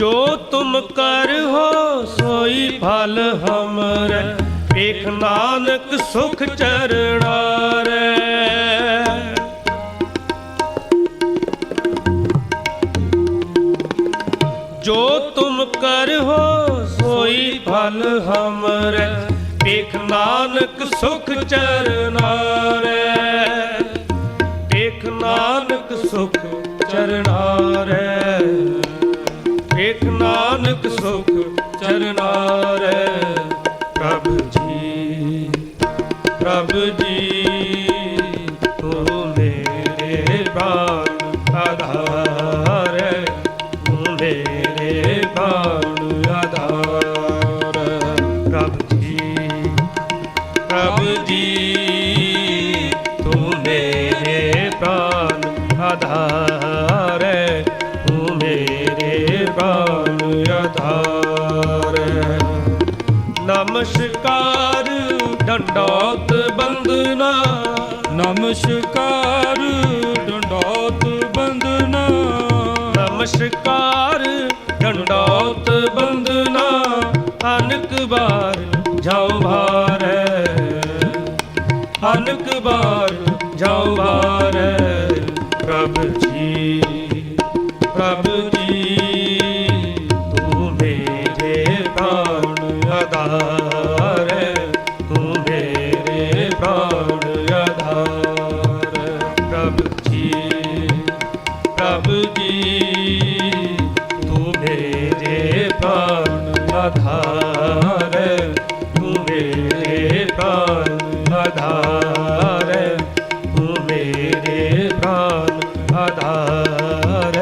ਜੋ ਤੁਮ ਕਰ ਹੋ, ਸੋਈ ਫਲ ਹਮਰੇ। ਵੇਖ ਨਾਨਕ ਸੁਖ ਚਰਣਾ ਰੇ। ਜੋ ਤੁਮ ਕਰ ਹੋ, ਸੋਈ ਫਲ ਹਮਰੇ। ਵੇਖ ਨਾਨਕ ਸੁਖ ਚਰਨਾ ਰੇ। ਵੇਖ ਨਾਨਕ ਸੁਖ ਚਰਨਾ ਨਾਨਕ ਸੁਖ ਚਰਨਾ ਪ੍ਰਭ ਜੀ ਪ੍ਰਭ ਜੀ ਤੂੰ ਮੇਰੇ ਪ੍ਰਾਨ ਆਧਾਰ ਤੂੰ ਮੇਰੇ ਪ੍ਰਾਨ ਆਧਾਰ ਪ੍ਰਭ ਜੀ ਪ੍ਰਭ ਜੀ ਤੂੰ ਮੇਰੇ ਪ੍ਰਾਨ ਆਧਾਰ ਹੈ, ਹੈ। ਨਮਸਕਾਰ ਡੰਡੋਤ ਬੰਦਨਾ। ਨਮਸਕਾਰ ਡੰਡੋਤ ਬੰਦਨਾ। ਨਮਸਕਾਰ ਡੰਡੋਤ ਬੰਦਨਾ। ਅਨਕ ਬਾਰ ਜਾਉ ਭਾਰੈ। ਅਨਕ ਬਾਰ ਜਾਉ ਭਾਰੈ। ਪ੍ਰਭ ਜੀ ਪ੍ਰਭ ਜੀ। ਆਧਾਰ ਹੈ, ਤੂੰ ਆਧਾਰ ਹੈ, ਤੂੰ ਆਧਾਰ